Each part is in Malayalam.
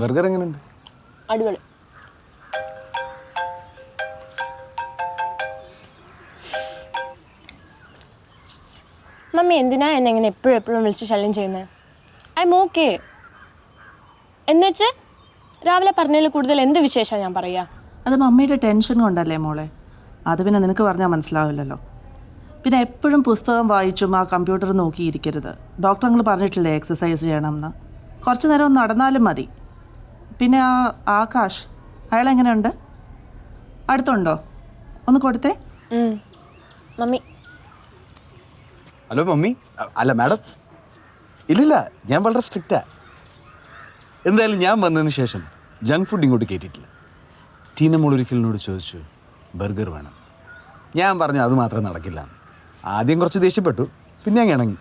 ബർഗർ എങ്ങനെയുണ്ട് അടിപൊളി. മമ്മി എന്തിനാ എന്നെ ഇങ്ങനെ എപ്പോഴും എപ്പോഴും വിളിച്ച് ശല്യം ചെയ്യുന്നത് ഐ എം ഓക്കെ. എന്നുവെച്ച് രാവിലെ പറഞ്ഞതിൽ കൂടുതൽ എന്ത് വിശേഷമാണ് ഞാൻ പറയുക അത് മമ്മിയുടെ ടെൻഷൻ കൊണ്ടല്ലേ മോളെ? അത് പിന്നെ നിനക്ക് പറഞ്ഞാൽ മനസ്സിലാവില്ലല്ലോ. പിന്നെ എപ്പോഴും പുസ്തകം വായിച്ചും ആ കമ്പ്യൂട്ടർ നോക്കിയിരിക്കരുത്. ഡോക്ടർ നിങ്ങൾ പറഞ്ഞിട്ടില്ലേ എക്സസൈസ് ചെയ്യണമെന്ന്? കുറച്ച് നേരം ഒന്ന് നടന്നാലും മതി. പിന്നെ ആ ആകാശ് അയാൾ എങ്ങനെയുണ്ട്? അടുത്തുണ്ടോ? ഒന്ന് കൊടുത്തേ. മമ്മി. Hello mummy. അല്ല മാഡം. ഇല്ലില്ല ഞാൻ വളരെ സ്ട്രിക്റ്റാ. എന്തായാലും ഞാൻ വന്നതിന് ശേഷം ജങ്ക് ഫുഡ് ഇങ്ങോട്ട് കയറ്റിയിട്ടില്ല ടീന മോൾ ഒരിക്കൽ ചോദിച്ചു ബർഗർ വേണം. ഞാൻ പറഞ്ഞു അത് മാത്രം നടക്കില്ല. ആദ്യം കുറച്ച് ദേഷ്യപ്പെട്ടു പിന്നെ അങ്ങ് ഇണങ്ങി.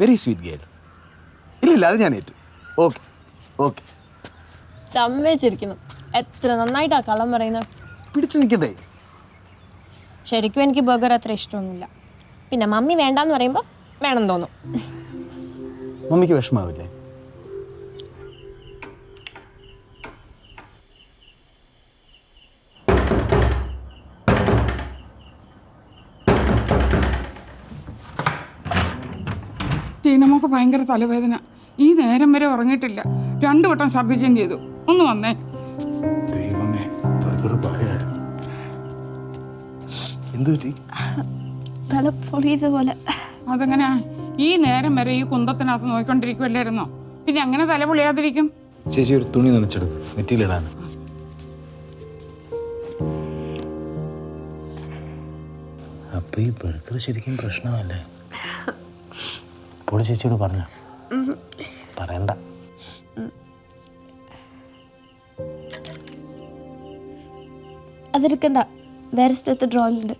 വെരി സ്വീറ്റ് ഗേൾ ഇല്ലില്ല അത് ഞാൻ ഏറ്റു. ഓക്കെ ഓക്കെ സമ്മതിച്ചിരിക്കുന്നു എത്ര നന്നായിട്ടാ കള്ളം പറയുന്നത് പിടിച്ചു നിൽക്കണ്ടേ ശരിക്കും എനിക്ക് ബർഗർ അത്ര ഇഷ്ടമൊന്നുമില്ല. പിന്നെ മമ്മി വേണ്ടാന്ന് പറയുമ്പോൾ വേണം തോന്നും. മമ്മിക്ക് വിഷമാവില്ലേ? ടീനമ്മക്ക് ഭയങ്കര തലവേദന. ഈ നേരം വരെ ഉറങ്ങിയിട്ടില്ല. രണ്ടു വട്ടം ഛർദ്ദിക്കുകയും ചെയ്തു ഒന്ന് വന്നേ. ദൈവമേ തല അതെങ്ങനെയാ ഈ നേരം വരെ ഈ കുന്തത്തിനകത്ത് നോക്കിക്കൊണ്ടിരിക്കുവല്ലായിരുന്നോ? പിന്നെ അങ്ങനെ തല പൊളിയാതിരിക്കും? ചേച്ചി ഒരു തുണി നനച്ചെടുത്തു നെറ്റിയിലിടാൻ. അപ്പൊ ഈ ബർഗർ ശരിക്കും പ്രശ്നമല്ലേ? പൊളി ചേച്ചിയോട് പറഞ്ഞ. പറയണ്ട. അതെടുക്കണ്ട വേറെ സ്ഥലത്ത് ഡ്രോയിലുണ്ട്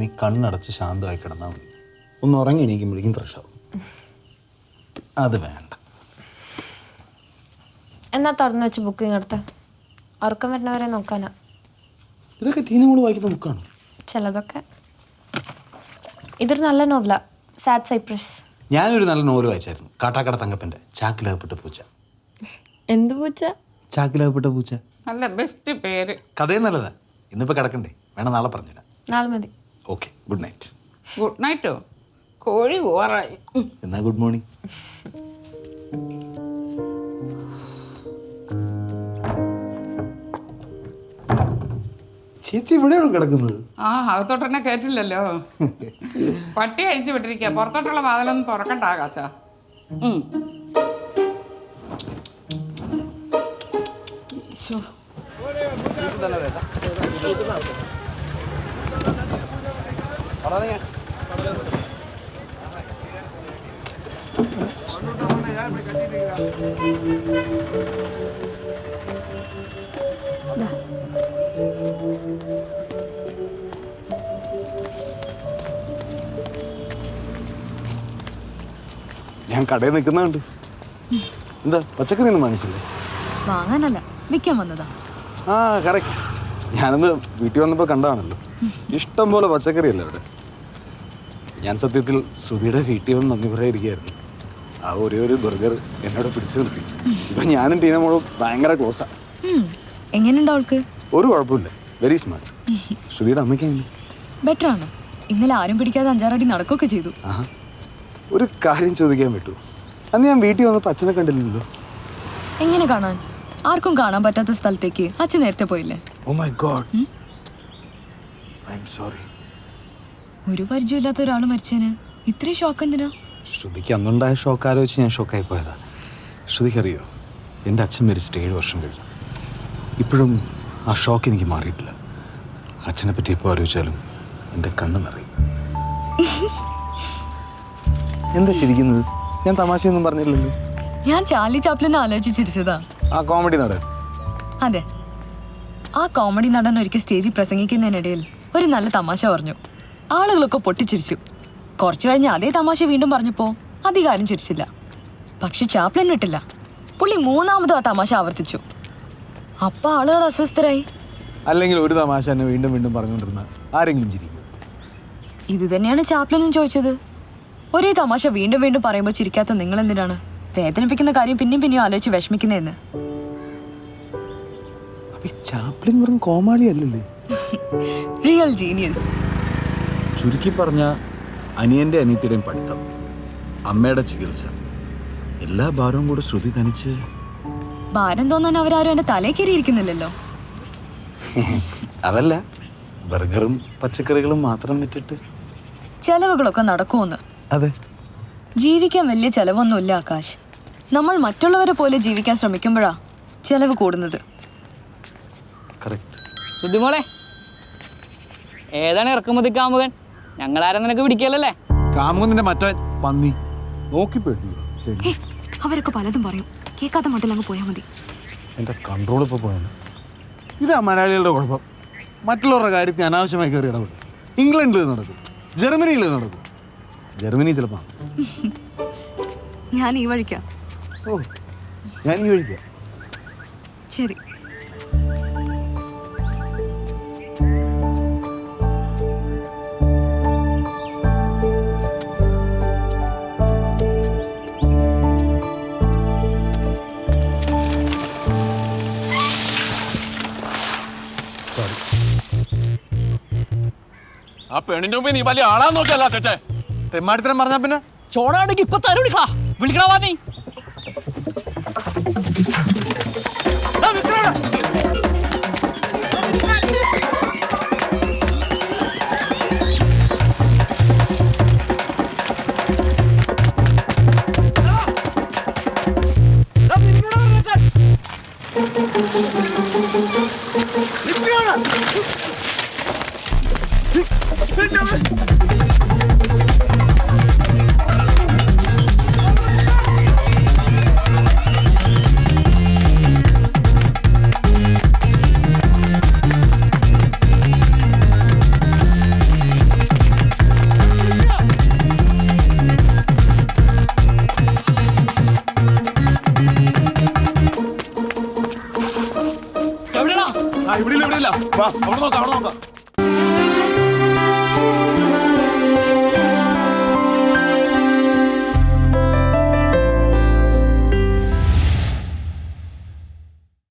ഇനി കണ്ണടച്ച് ശാന്തമായി കിടന്നാൽ മതി. ഒന്ന് ഉറങ്ങി എണീക്കുമ്പോഴേക്കും ഫ്രഷ് ആവും. അത് വേണ്ട. എന്നാ തുറന്നു വെച്ച് ബുക്കിംഗ് എടുത്ത്? ഉറക്കം വരുന്നവരെ നോക്കാനാ. ഇതൊക്കെ ടീനമോൾ വായിക്കുന്ന ബുക്കാണ് ചിലതൊക്കെ. ഇതൊരു നല്ല നോവല സാഡ് സൈപ്രസ് ഞാനൊരു നല്ല നോവൽ വായിച്ചായിരുന്നു. കാട്ടാക്കട തങ്കപ്പന്റെ ചാക്കിലകപ്പെട്ട പൂച്ച. എന്ത് പൂച്ച? ചാക്കിലകപ്പെട്ട പൂച്ച. നല്ല ബെസ്റ്റ് പേര്. കഥയും നല്ലതാ. ഇന്നിപ്പോ കിടക്കണ്ടേ? വേണം നാളെ പറഞ്ഞുതരാം. നാളെ മതി. ഓക്കെ ഗുഡ് നൈറ്റ് ഗുഡ് നൈറ്റോ കോഴി ഓറായി. എന്നാ ഗുഡ് മോർണിംഗ് ചേച്ചി ഇവിടെയാണ് കിടക്കുന്നത്? ആ അകത്തോട്ട് തന്നെ കേട്ടില്ലല്ലോ. പട്ടി അഴിച്ചു വിട്ടിരിക്കുക പുറത്തോട്ടുള്ള വാതിലൊന്നും തുറക്കണ്ട കാച്ച ഈശോ. ഞാൻ കടയിൽ നിൽക്കുന്നുണ്ട് എന്താ പച്ചക്കറി ഒന്നും വാങ്ങിച്ചില്ലേ? വാങ്ങാനല്ല വിൽക്കാൻ വന്നതാ. ആ കറക്റ്റ് ഞാനന്ന് വീട്ടിൽ വന്നപ്പോൾ കണ്ടതാണല്ലോ. ഇഷ്ടം പോലെ പച്ചക്കറിയല്ലേ അവിടെ? ഞാൻ സത്യത്തിൽ സുധിയുടെ വീട്ടിൽ വന്ന് നന്ദി പറയാതിരിക്കുകയായിരുന്നു ആ ഒരേ ഒരു ബർഗർ എന്നോട് പിടിച്ചു നിർത്തി. ഇപ്പൊ ഞാനും ടീനമോളും ഭയങ്കര ക്ലോസാ. എങ്ങനെയുണ്ട് അവൾക്ക്? ഒരു കുഴപ്പമില്ല. വെരി സ്മാർട്ട് ശ്രുതിയുടെ അമ്മയ്ക്ക് ബെറ്റർ ആണ്? ഇന്നലെ ആരും പിടിക്കാതെ അഞ്ചാറടി നടക്കുകയൊക്കെ ചെയ്തു. ഒരു കാര്യം ചോദിക്കാൻ പറ്റൂ. അന്ന് ഞാൻ വീട്ടിൽ വന്നപ്പോൾ അച്ഛനെ കണ്ടില്ലല്ലോ. എങ്ങനെ കാണാൻ? ആർക്കും കാണാൻ പറ്റാത്ത സ്ഥലത്തേക്ക്. അച്ഛൻ നേരത്തെ പോയില്ലേ? Oh my God I M sorry ഒരു പരിചയമില്ലാത്ത ഒരാൾ മരിച്ചേന് ഇത്രയും ഷോക്ക് എന്തിനാ? ശ്രുതിക്ക് അന്നുണ്ടായ ഷോക്ക് ആലോചിച്ച് ഞാൻ ഷോക്കായി പോയതാ. ശ്രുതിക്കറിയോ എന്റെ അച്ഛൻ മരിച്ചിട്ട് ഏഴ് വർഷം കഴിഞ്ഞു. ഇപ്പോഴും ആ ഷോക്ക് എനിക്ക് മാറിയിട്ടില്ല. അച്ഛനെ പറ്റി എപ്പോൾ ആലോചിച്ചാലും എന്റെ കണ്ണ് നിറയും. എന്താ ചിരിക്കുന്നത്? ഞാൻ തമാശയൊന്നും പറഞ്ഞില്ലല്ലോ. ഞാൻ ചാലി ചാപ്ലിനെ ആലോചിച്ചിരിച്ചതാ ആ കോമഡി നടൻ. അതെ. ആ കോമഡി നടൻ ഒരിക്കൽ സ്റ്റേജിൽ പ്രസംഗിക്കുന്നതിനിടയിൽ ഒരു നല്ല തമാശ പറഞ്ഞു. ആളുകളൊക്കെ പൊട്ടിച്ചിരിച്ചു. കുറച്ചു കഴിഞ്ഞ് അതേ തമാശ വീണ്ടും പറഞ്ഞപ്പോ അധികാരം ചിരിച്ചില്ല. പക്ഷെ ചാപ്ലിൻ വിട്ടില്ല പുള്ളി മൂന്നാമതും ആ തമാശ ആവർത്തിച്ചു. അപ്പൊ ആളുകൾ അസ്വസ്ഥരായി. അല്ലെങ്കിൽ ഒരു തമാശ തന്നെ വീണ്ടും വീണ്ടും പറഞ്ഞുകൊണ്ടിരുന്ന ആരെങ്കിലും ചിരിക്കും. ഇത് തന്നെയാണ് ചാപ്ലിനും ചോദിച്ചത്. ഒരേ തമാശ വീണ്ടും വീണ്ടും പറയുമ്പോൾ ചിരിക്കാത്ത നിങ്ങൾ എന്തിനാണ് വേദനിപ്പിക്കുന്ന കാര്യം പിന്നെയും പിന്നെയും ആലോചിച്ച് വിഷമിക്കുന്നതെന്ന്? ചാപ്ലിൻ വെറും കോമാളി അല്ലല്ലേ റിയൽ ജീനിയസ് ചുരുക്കി പറഞ്ഞ അനിയന്റെ അനിയത്തിയുടെയും പഠിത്തം അമ്മയുടെ ചികിത്സ എല്ലാ ഭാരവും കൂടെ ശ്രുതി തനിച്ച് ഭാരം തോന്നാൻ അവരാരും എന്റെ തലേ കയറിയിരിക്കുന്നില്ലല്ലോ. അതല്ല ബർഗറും പച്ചക്കറികളും മാത്രം വിറ്റിട്ട്. ചെലവുകളൊക്കെ നടക്കുമെന്ന്. അതെ. ജീവിക്കാൻ വലിയ ചെലവൊന്നുമില്ല ആകാശ്. നമ്മൾ മറ്റുള്ളവരെ പോലെ ജീവിക്കാൻ ശ്രമിക്കുമ്പോഴാ ചെലവ് കൂടുന്നത്. ഏതാണ് ഇറക്കുമതി കാമുകൻ ഞങ്ങളാരും നിനക്ക് പിടിക്കലല്ലേ? കാമുകുന്നിന്റെ മറ്റവൻ പന്നി. നോക്കി അവരൊക്കെ പലതും പറയും. കേൾക്കാത്ത മട്ടിൽ അങ്ങ് പോയാൽ മതി. എന്റെ കൺട്രോൾ ഇപ്പൊ പോയാണ്. ഇതാ മലയാളികളുടെ കുഴപ്പം. മറ്റുള്ളവരുടെ കാര്യത്തിൽ അനാവശ്യമായി കയറി ഇടപെടും. ഇംഗ്ലണ്ടിൽ നടക്കും. ജർമ്മനിയിൽ നടക്കും. ജർമ്മനി ചിലപ്പോ. ഞാൻ ഈ വഴിക്കാ. ഓ ഞാൻ ഈ വഴിക്കാം. ശരി. ആ പെണ്ണിന്റെ മുമ്പ് നീ വലിയ ആളാന്ന് നോക്കിയല്ല തെറ്റേ. തെമ്മാടിത്തരം പറഞ്ഞാ പിന്നെ? ചോടാണെങ്കിൽ ഇപ്പൊ തരും വിളിക്കടാ വിളിക്കടാ വാ നീ? Thank നിക്കടാ ഇവിടെ ഇവിടെ ഇല്ല അവിടെ നോക്കാം അവിടെ നോക്കാം.